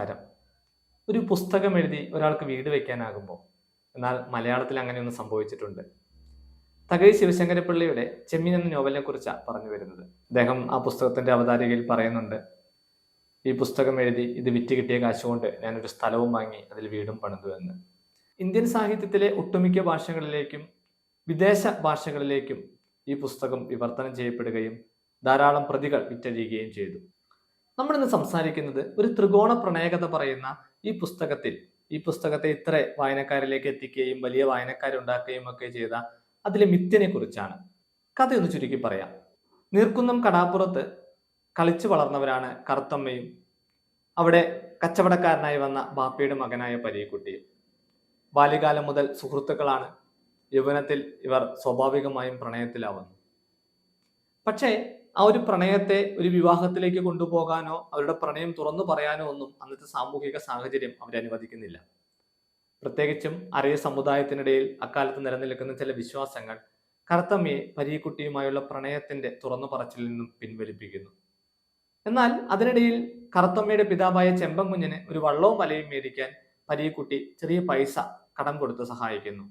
നമസ്കാരം ഒരു പുസ്തകം എഴുതി ഒരാൾക്ക് വീട് വയ്ക്കാനാകുമ്പോൾ എന്നാൽ മലയാളത്തിൽ അങ്ങനെയൊന്നും സംഭവിച്ചിട്ടുണ്ട്. തകഴി ശിവശങ്കരപ്പിള്ളിയുടെ ചെമ്മീൻ എന്ന നോവലിനെ കുറിച്ചാണ് പറഞ്ഞു വരുന്നത്. അദ്ദേഹം ആ പുസ്തകത്തിന്റെ അവതാരികയിൽ പറയുന്നുണ്ട് ഈ പുസ്തകം എഴുതി ഇത് വിറ്റ് കിട്ടിയ കാശുകൊണ്ട് ഞാനൊരു സ്ഥലവും വാങ്ങി അതിൽ വീടും പണിതു എന്ന്. ഇന്ത്യൻ സാഹിത്യത്തിലെ ഒട്ടുമിക്ക ഭാഷകളിലേക്കും വിദേശ ഭാഷകളിലേക്കും ഈ പുസ്തകം വിവർത്തനം ചെയ്യപ്പെടുകയും ധാരാളം പ്രതികൾ വിറ്റഴിയുകയും ചെയ്തു. നമ്മളിന്ന് സംസാരിക്കുന്നത് ഒരു ത്രികോണ പ്രണയകഥ പറയുന്ന ഈ പുസ്തകത്തിൽ. ഈ പുസ്തകത്തെ ഇത്ര വായനക്കാരിലേക്ക് എത്തിക്കുകയും വലിയ വായനക്കാരുണ്ടാക്കുകയും ഒക്കെ ചെയ്ത അതിലെ മിത്യനെ കുറിച്ചാണ്. കഥയൊന്ന് ചുരുക്കി പറയാം. നീർക്കുന്നം കടാപ്പുറത്ത് കളിച്ചു വളർന്നവരാണ് കറുത്തമ്മയും അവിടെ കച്ചവടക്കാരനായി വന്ന ബാപ്പയുടെ മകനായ പരീക്കുട്ടിയും. ബാല്യകാലം മുതൽ സുഹൃത്തുക്കളാണ്. യൗവനത്തിൽ ഇവർ സ്വാഭാവികമായും പ്രണയത്തിലാവുന്നു. പക്ഷേ ആ ഒരു പ്രണയത്തെ ഒരു വിവാഹത്തിലേക്ക് കൊണ്ടുപോകാനോ അവരുടെ പ്രണയം തുറന്നു പറയാനോ ഒന്നും അന്നത്തെ സാമൂഹിക സാഹചര്യം അവരെ അനുവദിക്കുന്നില്ല. പ്രത്യേകിച്ചും അറിയ സമുദായത്തിനിടയിൽ അക്കാലത്ത് നിലനിൽക്കുന്ന ചില വിശ്വാസങ്ങൾ കറുത്തമ്മയെ പരീക്കുട്ടിയുമായുള്ള പ്രണയത്തിന്റെ തുറന്നു പറച്ചിൽ നിന്നും പിൻവലിപ്പിക്കുന്നു. എന്നാൽ അതിനിടയിൽ കറുത്തമ്മയുടെ പിതാവായ ചെമ്പൻകുഞ്ഞിന് ഒരു വള്ളവും വലയും മേടിക്കാൻ പരീക്കുട്ടി ചെറിയ പൈസ കടം കൊടുത്ത് സഹായിക്കുന്നു.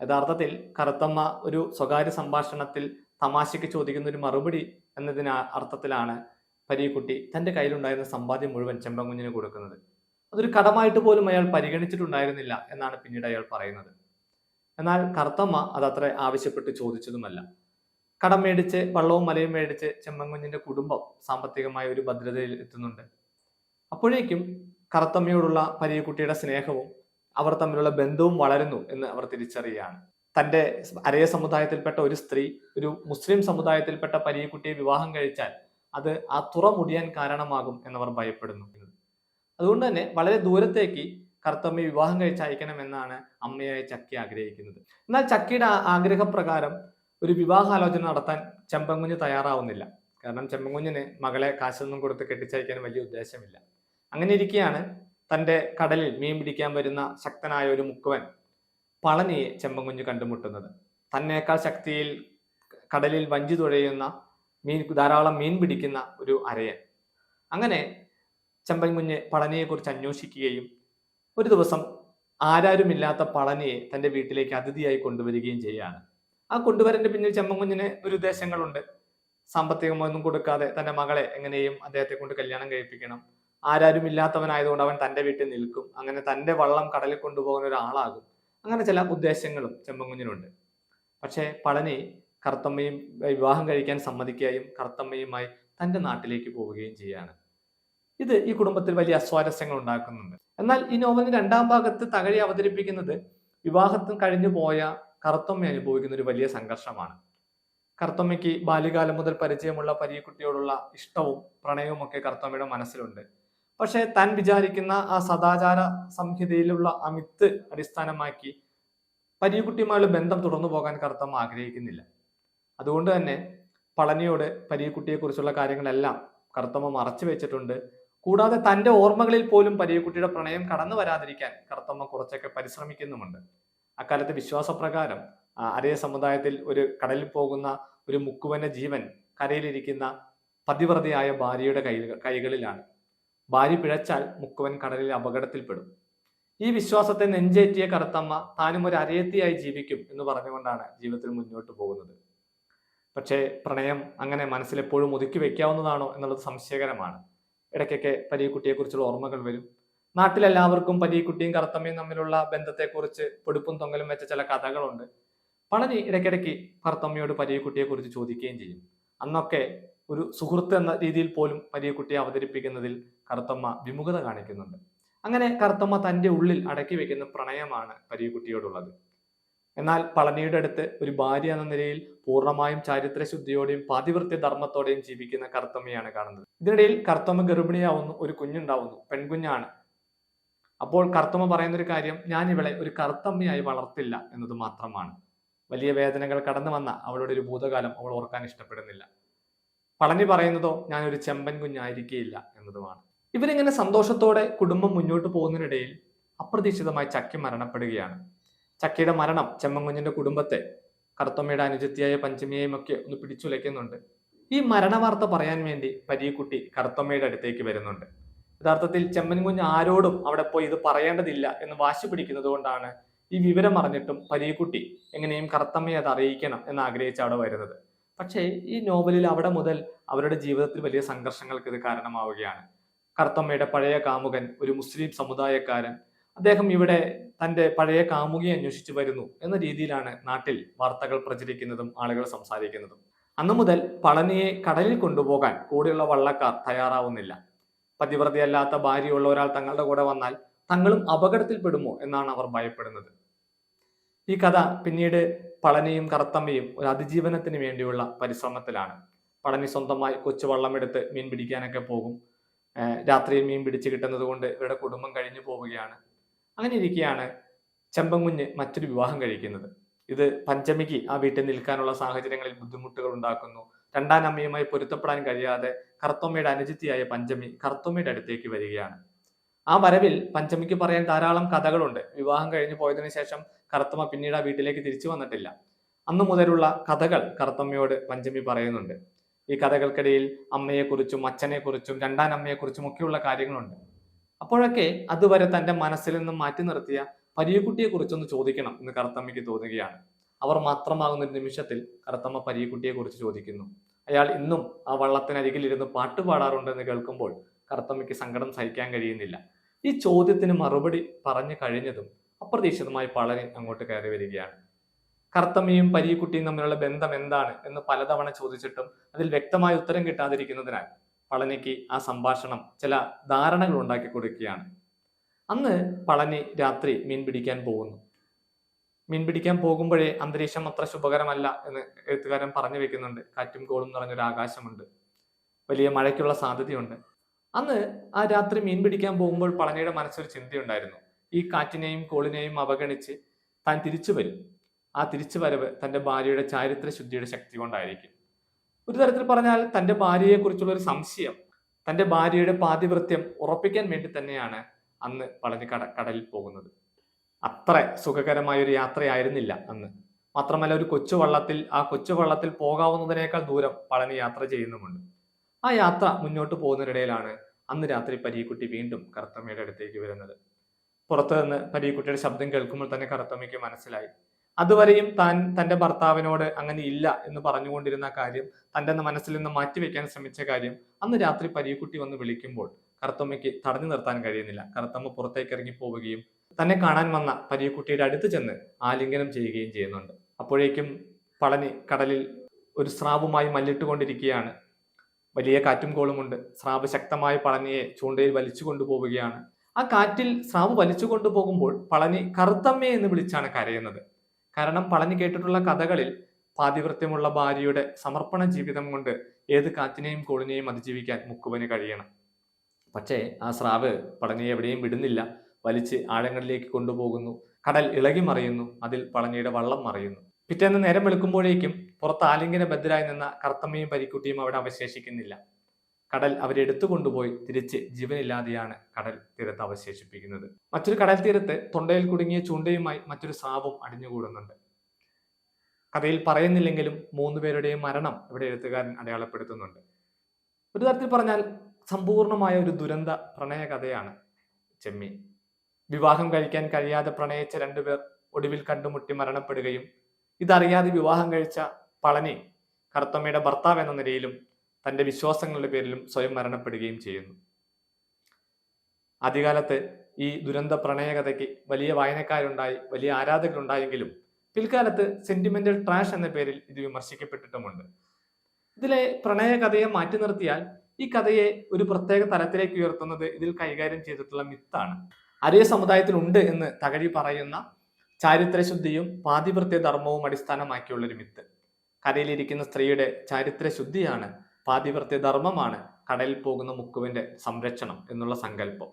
യഥാർത്ഥത്തിൽ കറുത്തമ്മ ഒരു സ്വകാര്യ സംഭാഷണത്തിൽ തമാശയ്ക്ക് ചോദിക്കുന്ന ഒരു മറുപടി എന്നതിന് അർത്ഥത്തിലാണ് പരീക്കുട്ടി തന്റെ കയ്യിലുണ്ടായിരുന്ന സമ്പാദ്യം മുഴുവൻ ചെമ്പങ്കുഞ്ഞിന് കൊടുക്കുന്നത്. അതൊരു കടമായിട്ട് പോലും അയാൾ പരിഗണിച്ചിട്ടുണ്ടായിരുന്നില്ല എന്നാണ് പിന്നീട് അയാൾ പറയുന്നത്. എന്നാൽ കറുത്തമ്മ അതത്ര ആവശ്യപ്പെട്ട് ചോദിച്ചതുമല്ല. കടം മേടിച്ച് വള്ളവും മലയും മേടിച്ച് ചെമ്മൻകുഞ്ഞിന്റെ കുടുംബം സാമ്പത്തികമായ ഒരു ഭദ്രതയിൽ എത്തുന്നുണ്ട്. അപ്പോഴേക്കും കറുത്തമ്മയോടുള്ള പരീക്കുട്ടിയുടെ സ്നേഹവും അവർ തമ്മിലുള്ള ബന്ധവും വളരുന്നു എന്ന് അവർ തിരിച്ചറിയുകയാണ്. തന്റെ അരയ സമുദായത്തിൽപ്പെട്ട ഒരു സ്ത്രീ ഒരു മുസ്ലിം സമുദായത്തിൽപ്പെട്ട പരീക്കുട്ടിയെ വിവാഹം കഴിച്ചാൽ അത് ആ തുറ മുടിയാൻ കാരണമാകും എന്നവർ ഭയപ്പെടുന്നു. അതുകൊണ്ട് തന്നെ വളരെ ദൂരത്തേക്ക് കറുത്തമ്മയെ വിവാഹം കഴിച്ചയക്കണം എന്നാണ് അമ്മയായ ചക്കി ആഗ്രഹിക്കുന്നത്. എന്നാൽ ചക്കിയുടെ ആഗ്രഹപ്രകാരം ഒരു വിവാഹാലോചന നടത്താൻ ചെമ്പൻകുഞ്ഞ് തയ്യാറാവുന്നില്ല. കാരണം ചെമ്പൻകുഞ്ഞിന് മകളെ കാശൊന്നും കൊടുത്ത് കെട്ടിച്ചയക്കാൻ വലിയ ഉദ്ദേശമില്ല. അങ്ങനെ ഇരിക്കെയാണ് തന്റെ കടലിൽ മീൻ പിടിക്കാൻ വരുന്ന ശക്തനായ ഒരു മുക്കുവൻ പളനിയെ ചെമ്പൻകുഞ്ഞ് കണ്ടുമുട്ടുന്നത്. തന്നേക്കാൾ ശക്തിയിൽ കടലിൽ വഞ്ചി തുഴയുന്ന മീൻ ധാരാളം മീൻ പിടിക്കുന്ന ഒരു അരയൻ. അങ്ങനെ ചെമ്പൻകുഞ്ഞ് പളനിയെക്കുറിച്ച് അന്വേഷിക്കുകയും ഒരു ദിവസം ആരാരുമില്ലാത്ത പളനിയെ തന്റെ വീട്ടിലേക്ക് അതിഥിയായി കൊണ്ടുവരികയും ചെയ്യുകയാണ്. ആ കൊണ്ടുവരന്റെ പിന്നിൽ ചെമ്പൻകുഞ്ഞിന് ഒരു ഉദ്ദേശങ്ങളുണ്ട്. സാമ്പത്തികമൊന്നും കൊടുക്കാതെ തന്റെ മകളെ എങ്ങനെയും അദ്ദേഹത്തെ കൊണ്ട് കല്യാണം കഴിപ്പിക്കണം. ആരാരും ഇല്ലാത്തവനായതുകൊണ്ട് അവൻ തന്റെ വീട്ടിൽ നിൽക്കും. അങ്ങനെ തന്റെ വള്ളം കടലിൽ കൊണ്ടുപോകുന്ന ഒരാളാകും. അങ്ങനെ ചില ഉദ്ദേശങ്ങളും ചെമ്പങ്കുഞ്ഞിനുണ്ട് പക്ഷേ പളനി കറുത്തമ്മയും വിവാഹം കഴിക്കാൻ സമ്മതിക്കുകയും കറുത്തമ്മയുമായി തന്റെ നാട്ടിലേക്ക് പോവുകയും ചെയ്യാണ്. ഇത് ഈ കുടുംബത്തിൽ വലിയ അസ്വാരസ്യങ്ങൾ ഉണ്ടാക്കുന്നുണ്ട്. എന്നാൽ ഈ നോവലിന്റെ രണ്ടാം ഭാഗത്ത് തകഴി അവതരിപ്പിക്കുന്നത് വിവാഹത്തിന് കഴിഞ്ഞു പോയ കറുത്തമ്മ അനുഭവിക്കുന്ന ഒരു വലിയ സംഘർഷമാണ്. കറുത്തമ്മയ്ക്ക് ബാല്യകാലം മുതൽ പരിചയമുള്ള പരീക്കുട്ടിയോടുള്ള ഇഷ്ടവും പ്രണയവും ഒക്കെ കറുത്തമ്മയുടെ മനസ്സിലുണ്ട്. പക്ഷെ താൻ വിചാരിക്കുന്ന ആ സദാചാര സംഹിതയിലുള്ള അമിത്ത് മിത്ത് അടിസ്ഥാനമാക്കി പരീക്കുട്ടിയുമായുള്ള ബന്ധം തുടർന്നു പോകാൻ കറുത്തമ്മ ആഗ്രഹിക്കുന്നില്ല. അതുകൊണ്ട് തന്നെ പളനിയോട് പരീക്കുട്ടിയെക്കുറിച്ചുള്ള കാര്യങ്ങളെല്ലാം കറുത്തമ്മ മറച്ചു വെച്ചിട്ടുണ്ട്. കൂടാതെ തന്റെ ഓർമ്മകളിൽ പോലും പരീക്കുട്ടിയുടെ പ്രണയം കടന്നു വരാതിരിക്കാൻ കറുത്തമ്മ കുറച്ചൊക്കെ പരിശ്രമിക്കുന്നുമുണ്ട്. അക്കാലത്തെ വിശ്വാസപ്രകാരം അരയ സമുദായത്തിൽ ഒരു കടലിൽ പോകുന്ന ഒരു മുക്കുവന്റെ ജീവൻ കരയിലിരിക്കുന്ന പതിവ്രതയായ ഭാര്യയുടെ കൈ കൈകളിലാണ്. ഭാര്യ പിഴച്ചാൽ മുക്കുവൻ കടലിൽ അപകടത്തിൽപ്പെടും. ഈ വിശ്വാസത്തെ നെഞ്ചേറ്റിയ കറുത്തമ്മ താനും ഒരു അരയത്തിയായി ജീവിക്കും എന്ന് പറഞ്ഞുകൊണ്ടാണ് ജീവിതത്തിൽ മുന്നോട്ട് പോകുന്നത്. പക്ഷേ പ്രണയം അങ്ങനെ മനസ്സിലെപ്പോഴും ഒതുക്കി വെക്കാവുന്നതാണോ എന്നുള്ളത് സംശയകരമാണ്. ഇടയ്ക്കൊക്കെ പരീക്കുട്ടിയെക്കുറിച്ചുള്ള ഓർമ്മകൾ വരും. നാട്ടിലെല്ലാവർക്കും പരീക്കുട്ടിയും കറുത്തമ്മയും തമ്മിലുള്ള ബന്ധത്തെക്കുറിച്ച് പൊടുപ്പും തൊങ്ങലും വെച്ച ചില കഥകളുണ്ട്. പളനി ഇടയ്ക്കിടയ്ക്ക് കറുത്തമ്മയോട് പരീക്കുട്ടിയെ കുറിച്ച് ചോദിക്കുകയും ചെയ്യും. അന്നൊക്കെ ഒരു സുഹൃത്ത് എന്ന രീതിയിൽ പോലും പരീക്കുട്ടിയെ അവതരിപ്പിക്കുന്നതിൽ കറുത്തമ്മ വിമുഖത കാണിക്കുന്നുണ്ട്. അങ്ങനെ കറുത്തമ്മ തന്റെ ഉള്ളിൽ അടക്കി വെക്കുന്ന പ്രണയമാണ് പരീക്കുട്ടിയോടുള്ളത് എന്നാൽ പളനിയുടെ അടുത്ത് ഒരു ഭാര്യ എന്ന നിലയിൽ പൂർണമായും ചാരിത്രശുദ്ധിയോടെയും പാതിവൃത്യ ധർമ്മത്തോടെയും ജീവിക്കുന്ന കറുത്തമ്മയാണ് കാണുന്നത്. ഇതിനിടയിൽ കറുത്തമ്മ ഗർഭിണിയാവുന്നു ഒരു കുഞ്ഞുണ്ടാവുന്നു പെൺകുഞ്ഞാണ്. അപ്പോൾ കറുത്തമ്മ പറയുന്ന ഒരു കാര്യം ഞാൻ ഇവളെ ഒരു കറുത്തമ്മയായി വളർത്തില്ല എന്നത് മാത്രമാണ്. വലിയ വേദനകൾ കടന്നു വന്ന അവളുടെ ഒരു ഭൂതകാലം അവൾ ഓർക്കാൻ ഇഷ്ടപ്പെടുന്നില്ല. പളനി പറയുന്നതോ ഞാൻ ഒരു ചെമ്പൻ കുഞ്ഞായിരിക്കേയില്ല എന്നതുമാണ്. ഇവരിങ്ങനെ സന്തോഷത്തോടെ കുടുംബം മുന്നോട്ട് പോകുന്നതിനിടയിൽ അപ്രതീക്ഷിതമായി ചക്കി മരണപ്പെടുകയാണ്. ചക്കിയുടെ മരണം ചെമ്മൻകുഞ്ഞിന്റെ കുടുംബത്തെ കറുത്തമ്മയുടെ അനുജത്തിയായ പഞ്ചമിയെയും ഒക്കെ ഒന്ന് പിടിച്ചുലയ്ക്കുന്നുണ്ട് ഈ മരണവാർത്ത പറയാൻ വേണ്ടി പരീക്കുട്ടി കറുത്തമ്മയുടെ അടുത്തേക്ക് വരുന്നുണ്ട്. യഥാർത്ഥത്തിൽ ചെമ്മൻകുഞ്ഞ് ആരോടും അവിടെ പോയി ഇത് പറയേണ്ടതില്ല എന്ന് വാശി പിടിക്കുന്നത് കൊണ്ടാണ് ഈ വിവരം അറിഞ്ഞിട്ടും പരീക്കുട്ടി എങ്ങനെയും കറുത്തമ്മയെ അത് അറിയിക്കണം എന്ന് ആഗ്രഹിച്ച് അവിടെ വരുന്നത്. പക്ഷേ ഈ നോവലിൽ അവിടെ മുതൽ അവരുടെ ജീവിതത്തിൽ വലിയ സംഘർഷങ്ങൾക്ക് ഇത് കാരണമാവുകയാണ്. കറുത്തമ്മയുടെ പഴയ കാമുകൻ ഒരു മുസ്ലിം സമുദായക്കാരൻ. അദ്ദേഹം ഇവിടെ തന്റെ പഴയ കാമുകിയെ അന്വേഷിച്ചു വരുന്നു എന്ന രീതിയിലാണ് നാട്ടിൽ വാർത്തകൾ പ്രചരിക്കുന്നതും ആളുകൾ സംസാരിക്കുന്നതും. അന്നു മുതൽ പളനിയെ കടലിൽ കൊണ്ടുപോകാൻ കൂടെയുള്ള വള്ളക്കാർ തയ്യാറാവുന്നില്ല. പതിവ്രതയല്ലാത്ത ഭാര്യയുള്ള ഒരാൾ തങ്ങളുടെ കൂടെ വന്നാൽ തങ്ങളും അപകടത്തിൽപ്പെടുമോ എന്നാണ് അവർ ഭയപ്പെടുന്നത്. ഈ കഥ പിന്നീട് പളനിയും കറുത്തമ്മയും ഒരു അതിജീവനത്തിന് വേണ്ടിയുള്ള പരിശ്രമത്തിലാണ്. പളനി സ്വന്തമായി കൊച്ചു വള്ളമെടുത്ത് മീൻ പിടിക്കാനൊക്കെ പോകും. രാത്രിയിൽ മീൻ പിടിച്ച് കിട്ടുന്നത് കൊണ്ട് ഇവരുടെ കുടുംബം കഴിഞ്ഞു പോവുകയാണ്. അങ്ങനെ ഇരിക്കുകയാണ് ചെമ്പങ്കുഞ്ഞ് മറ്റൊരു വിവാഹം കഴിക്കുന്നത്. ഇത് പഞ്ചമിക്ക് ആ വീട്ടിൽ നിൽക്കാനുള്ള സാഹചര്യങ്ങളിൽ ബുദ്ധിമുട്ടുകൾ ഉണ്ടാക്കുന്നു. രണ്ടാം അമ്മയുമായി പൊരുത്തപ്പെടാൻ കഴിയാതെ കറുത്തമ്മയുടെ അനുജിത്തിയായ പഞ്ചമി കറുത്തമ്മയുടെ അടുത്തേക്ക് വരികയാണ്. ആ വരവിൽ പഞ്ചമിക്ക് പറയാൻ ധാരാളം കഥകളുണ്ട്. വിവാഹം കഴിഞ്ഞു പോയതിനു ശേഷം കറുത്തമ്മ പിന്നീട് ആ വീട്ടിലേക്ക് തിരിച്ചു വന്നിട്ടില്ല. അന്നു മുതലുള്ള കഥകൾ കറുത്തമ്മയോട് പഞ്ചമി പറയുന്നുണ്ട്. ഈ കഥകൾക്കിടയിൽ അമ്മയെക്കുറിച്ചും അച്ഛനെക്കുറിച്ചും രണ്ടാം അമ്മയെക്കുറിച്ചും ഒക്കെയുള്ള കാര്യങ്ങളുണ്ട്. അപ്പോഴൊക്കെ അതുവരെ തന്റെ മനസ്സിൽ നിന്നും മാറ്റി നിർത്തിയ പരിയക്കുട്ടിയെക്കുറിച്ചൊന്ന് ചോദിക്കണം എന്ന് കറുത്തമ്മയ്ക്ക് തോന്നുകയാണ്. അവർ മാത്രമാകുന്ന ഒരു നിമിഷത്തിൽ കറുത്തമ്മ പരിയക്കുട്ടിയെക്കുറിച്ച് ചോദിക്കുന്നു. അയാൾ ഇന്നും ആ വള്ളത്തിനരികിൽ ഇരുന്ന് പാട്ട് പാടാറുണ്ടെന്ന് കേൾക്കുമ്പോൾ കറുത്തമ്മയ്ക്ക് സങ്കടം സഹിക്കാൻ കഴിയുന്നില്ല. ഈ ചോദ്യത്തിന് മറുപടി പറഞ്ഞു കഴിഞ്ഞതും അപ്രതീക്ഷിതമായി പളനി അങ്ങോട്ട് കയറി വരികയാണ്. കറുത്തമ്മയും പരീക്കുട്ടിയും തമ്മിലുള്ള ബന്ധം എന്താണ് എന്ന് പലതവണ ചോദിച്ചിട്ടും അതിൽ വ്യക്തമായ ഉത്തരം കിട്ടാതിരിക്കുന്നതിനാൽ പളനിക്ക് ആ സംഭാഷണം ചില ധാരണകൾ ഉണ്ടാക്കി കൊടുക്കുകയാണ്. അന്ന് പളനി രാത്രി മീൻ പിടിക്കാൻ പോകുന്നു. മീൻ പിടിക്കാൻ പോകുമ്പോഴേ അന്തരീക്ഷം അത്ര ശുഭകരമല്ല എന്ന് എഴുത്തുകാരൻ പറഞ്ഞു വെക്കുന്നുണ്ട്. കാറ്റും കോളും നിറഞ്ഞൊരു ആകാശമുണ്ട്. വലിയ മഴയ്ക്കുള്ള സാധ്യതയുണ്ട്. അന്ന് ആ രാത്രി മീൻ പിടിക്കാൻ പോകുമ്പോൾ പളനിയുടെ മനസ്സൊരു ചിന്തയുണ്ടായിരുന്നു. ഈ കാറ്റിനെയും കോളിനെയും അവഗണിച്ച് താൻ തിരിച്ചു വരും. ആ തിരിച്ചു വരവ് തന്റെ ഭാര്യയുടെ ചാരിത്ര ശുദ്ധിയുടെ ശക്തി കൊണ്ടായിരിക്കും. ഒരു തരത്തിൽ പറഞ്ഞാൽ തന്റെ ഭാര്യയെക്കുറിച്ചുള്ള ഒരു സംശയം തന്റെ ഭാര്യയുടെ പാതിവൃത്യം ഉറപ്പിക്കാൻ വേണ്ടി തന്നെയാണ് അന്ന് പളനി കട കടലിൽ പോകുന്നത്. അത്ര സുഖകരമായ ഒരു യാത്രയായിരുന്നില്ല അന്ന്. മാത്രമല്ല ഒരു കൊച്ചു വള്ളത്തിൽ ആ കൊച്ചു വള്ളത്തിൽ പോകാവുന്നതിനേക്കാൾ ദൂരം പളനി യാത്ര ചെയ്യുന്നുമുണ്ട്. ആ യാത്ര മുന്നോട്ട് പോകുന്നതിനിടയിലാണ് അന്ന് രാത്രി പരീക്കുട്ടി വീണ്ടും കറുത്തമ്മയുടെ അടുത്തേക്ക് വരുന്നത്. പുറത്തു നിന്ന് പരീക്കുട്ടിയുടെ ശബ്ദം കേൾക്കുമ്പോൾ തന്നെ കറുത്തമ്മയ്ക്ക് മനസ്സിലായി. അതുവരെയും താൻ തന്റെ ഭർത്താവിനോട് അങ്ങനെ ഇല്ല എന്ന് പറഞ്ഞുകൊണ്ടിരുന്ന കാര്യം തന്റെ മനസ്സിൽ നിന്ന് മാറ്റിവെക്കാൻ ശ്രമിച്ച കാര്യം അന്ന് രാത്രി പരീക്കുട്ടി വന്ന് വിളിക്കുമ്പോൾ കറുത്തമ്മയ്ക്ക് തടഞ്ഞു നിർത്താൻ കഴിയുന്നില്ല. കറുത്തമ്മ പുറത്തേക്ക് ഇറങ്ങി പോവുകയും തന്നെ കാണാൻ വന്ന പരീക്കുട്ടിയുടെ അടുത്ത് ചെന്ന് ആലിംഗനം ചെയ്യുകയും ചെയ്യുന്നുണ്ട്. അപ്പോഴേക്കും പളനി കടലിൽ ഒരു സ്രാവുമായി മല്ലിട്ടുകൊണ്ടിരിക്കുകയാണ്. വലിയ കാറ്റും കോളുമുണ്ട് സ്രാവ് ശക്തമായി പളനിയെ ചൂണ്ടയിൽ വലിച്ചു കൊണ്ടുപോവുകയാണ്. ആ കാറ്റിൽ സ്രാവ് വലിച്ചു കൊണ്ടുപോകുമ്പോൾ പളനി കറുത്തമ്മയെ എന്ന് വിളിച്ചാണ് കരയുന്നത്. കാരണം പറഞ്ഞു കേട്ടിട്ടുള്ള കഥകളിൽ പാതിവൃത്യമുള്ള ഭാര്യയുടെ സമർപ്പണ ജീവിതം കൊണ്ട് ഏത് കാറ്റിനെയും കോളിനെയും അതിജീവിക്കാൻ മുക്കുവന് കഴിയണം. പക്ഷേ ആ സ്രാവ് പളനിയെ എവിടെയും വിടുന്നില്ല. വലിച്ച് ആഴങ്ങളിലേക്ക് കൊണ്ടുപോകുന്നു. കടൽ ഇളകി മറിയുന്നു. അതിൽ പളനിയുടെ വള്ളം മറിയുന്നു. പിറ്റേന്ന് നേരം വെളുക്കുമ്പോഴേക്കും പുറത്ത് ആലിംഗന ബദ്ധരായി നിന്ന കറുത്തമ്മയും പരിക്കുട്ടിയും അവിടെ അവശേഷിക്കുന്നില്ല. കടൽ അവരെ എടുത്തു കൊണ്ടുപോയി തിരിച്ച് ജീവനില്ലാതെയാണ് കടൽ തീരത്ത് അവശേഷിപ്പിക്കുന്നത്. മറ്റൊരു കടൽ തീരത്ത് തൊണ്ടയിൽ കുടുങ്ങിയ ചൂണ്ടയുമായി മറ്റൊരു സാവും അടിഞ്ഞുകൂടുന്നുണ്ട്. കഥയിൽ പറയുന്നില്ലെങ്കിലും മൂന്ന് പേരുടെയും മരണം ഇവിടെ എഴുത്തുകാരൻ അടയാളപ്പെടുത്തുന്നുണ്ട്. ഒരു തരത്തിൽ പറഞ്ഞാൽ സമ്പൂർണമായ ഒരു ദുരന്ത പ്രണയ കഥയാണ് ചെമ്മീൻ. വിവാഹം കഴിക്കാൻ കഴിയാതെ പ്രണയിച്ച രണ്ടുപേർ ഒടുവിൽ കണ്ടുമുട്ടി മരണപ്പെടുകയും ഇതറിയാതെ വിവാഹം കഴിച്ച പളനി കറുത്തമ്മയുടെ ഭർത്താവ് എന്ന നിലയിലും തന്റെ വിശ്വാസങ്ങളുടെ പേരിലും സ്വയം മരണപ്പെടുകയും ചെയ്യുന്നു. ആദ്യകാലത്ത് ഈ ദുരന്ത പ്രണയകഥയ്ക്ക് വലിയ വായനക്കാരുണ്ടായി വലിയ ആരാധകരുണ്ടായെങ്കിലും പിൽക്കാലത്ത് സെന്റിമെന്റൽ ട്രാഷ് എന്ന പേരിൽ ഇത് വിമർശിക്കപ്പെട്ടിട്ടുമുണ്ട്. ഇതിലെ പ്രണയകഥയെ മാറ്റി നിർത്തിയാൽ ഈ കഥയെ ഒരു പ്രത്യേക തലത്തിലേക്ക് ഉയർത്തുന്നത് ഇതിൽ കൈകാര്യം ചെയ്തിട്ടുള്ള മിത്താണ്. അരിയ സമുദായത്തിലുണ്ട് എന്ന് തകഴി പറയുന്ന ചാരിത്രശുദ്ധിയും പാതിവൃത്യ ധർമ്മവും അടിസ്ഥാനമാക്കിയുള്ള ഒരു മിത്ത്. കഥയിലിരിക്കുന്ന സ്ത്രീയുടെ ചാരിത്ര ശുദ്ധിയാണ് ധർമ്മമാണ് കടലിൽ പോകുന്ന മുക്കുവിന്റെ സംരക്ഷണം എന്നുള്ള സങ്കല്പം.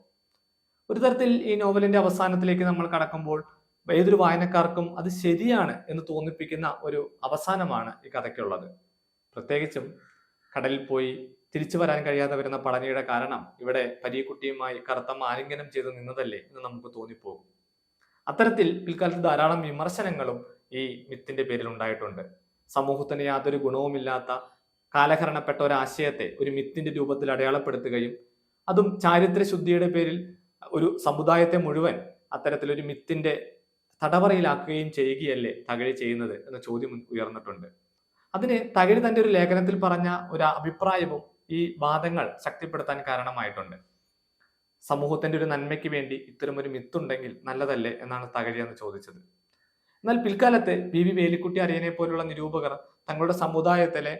ഒരു തരത്തിൽ ഈ നോവലിന്റെ അവസാനത്തിലേക്ക് നമ്മൾ കടക്കുമ്പോൾ ഏതൊരു വായനക്കാർക്കും അത് ശരിയാണ് എന്ന് തോന്നിപ്പിക്കുന്ന ഒരു അവസാനമാണ് ഈ കഥയ്ക്കുള്ളത്. പ്രത്യേകിച്ചും കടലിൽ പോയി തിരിച്ചു വരാൻ കഴിയാതെ വരുന്ന പളനിയുടെ കാരണം ഇവിടെ പരീക്കുട്ടിയുമായി കറുത്ത ആലിംഗനം ചെയ്ത് നിന്നതല്ലേ എന്ന് നമുക്ക് തോന്നിപ്പോകും. അത്തരത്തിൽ പിൽക്കാലത്ത് ധാരാളം വിമർശനങ്ങളും ഈ മിത്തിന്റെ പേരിൽ ഉണ്ടായിട്ടുണ്ട് സമൂഹത്തിന് യാതൊരു ഗുണവുമില്ലാത്ത കാലഹരണപ്പെട്ട ഒരു ആശയത്തെ ഒരു മിത്തിന്റെ രൂപത്തിൽ അടയാളപ്പെടുത്തുകയും അതും ചാരിത്ര ശുദ്ധിയുടെ പേരിൽ ഒരു സമുദായത്തെ മുഴുവൻ അത്തരത്തിലൊരു മിത്തിന്റെ തടവറയിലാക്കുകയും ചെയ്യുകയല്ലേ തകഴി ചെയ്യുന്നത് എന്ന ചോദ്യം ഉയർന്നിട്ടുണ്ട്. അതിന് തകഴി തന്റെ ഒരു ലേഖനത്തിൽ പറഞ്ഞ ഒരു അഭിപ്രായവും ഈ വാദങ്ങൾ ശക്തിപ്പെടുത്താൻ കാരണമായിട്ടുണ്ട്. സമൂഹത്തിന്റെ ഒരു നന്മയ്ക്ക് വേണ്ടി ഇത്തരം ഒരു മിത്തുണ്ടെങ്കിൽ നല്ലതല്ലേ എന്നാണ് തകഴി എന്ന് ചോദിച്ചത്. എന്നാൽ പിൽക്കാലത്ത് പി വി വേലിക്കുട്ടി അരിയനെ പോലുള്ള നിരൂപകർ തങ്ങളുടെ സമുദായത്തിലെ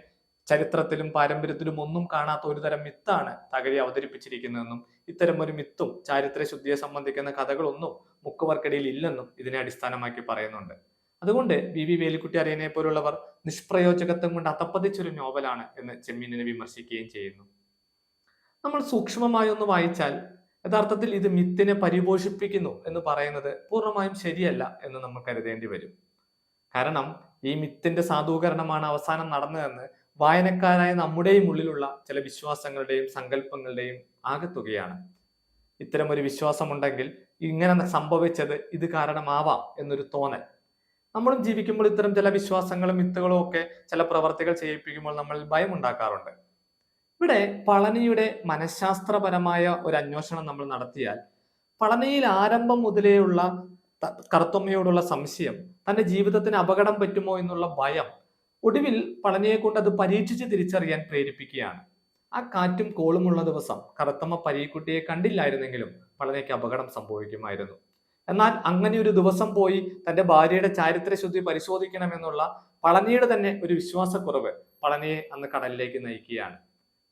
ചരിത്രത്തിലും പാരമ്പര്യത്തിലും ഒന്നും കാണാത്ത ഒരു തരം മിത്താണ് തകഴി അവതരിപ്പിച്ചിരിക്കുന്നതെന്നും ഇത്തരം ഒരു മിത്തും ചാരിത്ര ശുദ്ധിയെ സംബന്ധിക്കുന്ന കഥകളൊന്നും മുക്കുവർക്കിടയിൽ ഇല്ലെന്നും ഇതിനെ അടിസ്ഥാനമാക്കി പറയുന്നുണ്ട്. അതുകൊണ്ട് വി വി വേലിക്കുട്ടി അറിയനെ പോലുള്ളവർ നിഷ്പ്രയോജകത്വം കൊണ്ട് അതപ്പതിച്ചൊരു നോവലാണ് എന്ന് ചെമ്മീനിനെ വിമർശിക്കുകയും ചെയ്യുന്നു. നമ്മൾ സൂക്ഷ്മമായി ഒന്ന് വായിച്ചാൽ യഥാർത്ഥത്തിൽ ഇത് മിത്തിനെ പരിപോഷിപ്പിക്കുന്നു എന്ന് പറയുന്നത് പൂർണമായും ശരിയല്ല എന്ന് നമ്മൾ കരുതേണ്ടി വരും. കാരണം ഈ മിത്തിന്റെ സാധൂകരണമാണ് അവസാനം നടന്നതെന്ന് വായനക്കാരായ നമ്മുടെയും ഉള്ളിലുള്ള ചില വിശ്വാസങ്ങളുടെയും സങ്കല്പങ്ങളുടെയും ആകെത്തുകയാണ്. ഇത്തരം ഒരു വിശ്വാസമുണ്ടെങ്കിൽ ഇങ്ങനെ സംഭവിച്ചത് ഇത് കാരണമാവാം എന്നൊരു തോന്നൽ. നമ്മളും ജീവിക്കുമ്പോൾ ഇത്തരം ചില വിശ്വാസങ്ങളും മിത്തുകളും ഒക്കെ ചില പ്രവർത്തികൾ ചെയ്യിപ്പിക്കുമ്പോൾ നമ്മൾ ഭയം ഉണ്ടാക്കാറുണ്ട് ഇവിടെ പളനിയുടെ മനഃശാസ്ത്രപരമായ ഒരു അന്വേഷണം നമ്മൾ നടത്തിയാൽ പളനിയിൽ ആരംഭം മുതലേയുള്ള കറുത്തമ്മയോടുള്ള സംശയം തന്റെ ജീവിതത്തിന് അപകടം പറ്റുമോ എന്നുള്ള ഭയം ഒടുവിൽ പളനിയെ കൊണ്ട് അത് പരീക്ഷിച്ച് തിരിച്ചറിയാൻ പ്രേരിപ്പിക്കുകയാണ്. ആ കാറ്റും കോളുമുള്ള ദിവസം കറുത്തമ്മ പരീക്കുട്ടിയെ കണ്ടില്ലായിരുന്നെങ്കിലും പളനിക്ക് അപകടം സംഭവിക്കുമായിരുന്നു. എന്നാൽ അങ്ങനെ ഒരു ദിവസം പോയി തന്റെ ഭാര്യയുടെ ചാരിത്ര ശുദ്ധി പരിശോധിക്കണമെന്നുള്ള പളനിയുടെ തന്നെ ഒരു വിശ്വാസക്കുറവ് പളനിയെ അന്ന് കടലിലേക്ക് നയിക്കുകയാണ്.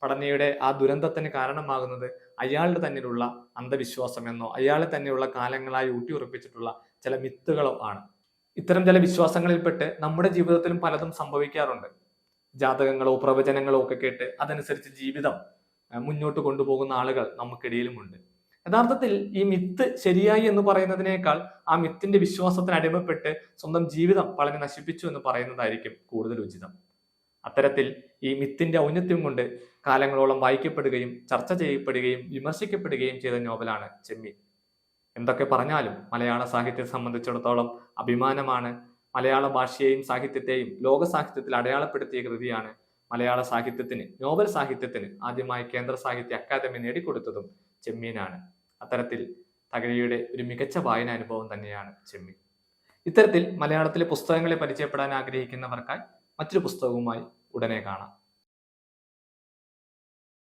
പളനിയുടെ ആ ദുരന്തത്തിന് കാരണമാകുന്നത് അയാളുടെ തന്നിലുള്ള അന്ധവിശ്വാസമെന്നോ അയാളെ തന്നെയുള്ള കാലങ്ങളായി ഊട്ടിയുറപ്പിച്ചിട്ടുള്ള ചില മിത്തുകളോ ആണ്. ഇത്തരം ചില വിശ്വാസങ്ങളിൽപ്പെട്ട് നമ്മുടെ ജീവിതത്തിലും പലതും സംഭവിക്കാറുണ്ട്. ജാതകങ്ങളോ പ്രവചനങ്ങളോ ഒക്കെ കേട്ട് അതനുസരിച്ച് ജീവിതം മുന്നോട്ട് കൊണ്ടുപോകുന്ന ആളുകൾ നമുക്കിടയിലുമുണ്ട്. യഥാർത്ഥത്തിൽ ഈ മിത്ത് ശരിയായി എന്ന് പറയുന്നതിനേക്കാൾ ആ മിത്തിന്റെ വിശ്വാസത്തിന് അടിമപ്പെട്ട് സ്വന്തം ജീവിതം വളരെ നശിപ്പിച്ചു എന്ന് പറയുന്നതായിരിക്കും കൂടുതൽ ഉചിതം. അത്തരത്തിൽ ഈ മിത്തിന്റെ ഔന്നത്യം കൊണ്ട് കാലങ്ങളോളം വായിക്കപ്പെടുകയും ചർച്ച ചെയ്യപ്പെടുകയും വിമർശിക്കപ്പെടുകയും ചെയ്ത നോവലാണ് ചെമ്മീൻ എന്തൊക്കെ പറഞ്ഞാലും മലയാള സാഹിത്യത്തെ സംബന്ധിച്ചിടത്തോളം അഭിമാനമാണ്. മലയാള ഭാഷയെയും സാഹിത്യത്തെയും ലോക സാഹിത്യത്തിൽ അടയാളപ്പെടുത്തിയ കൃതിയാണ് മലയാള സാഹിത്യത്തിന് നോവൽ സാഹിത്യത്തിന് ആദ്യമായി കേന്ദ്ര സാഹിത്യ അക്കാദമി നേടിക്കൊടുത്തതും ചെമ്മീനാണ്. അത്തരത്തിൽ തകഴിയുടെ ഒരു മികച്ച വായന അനുഭവം തന്നെയാണ് ചെമ്മീൻ. ഇത്തരത്തിൽ മലയാളത്തിലെ പുസ്തകങ്ങളെ പരിചയപ്പെടാൻ ആഗ്രഹിക്കുന്നവർക്കായി മറ്റൊരു പുസ്തകവുമായി ഉടനെ കാണാം.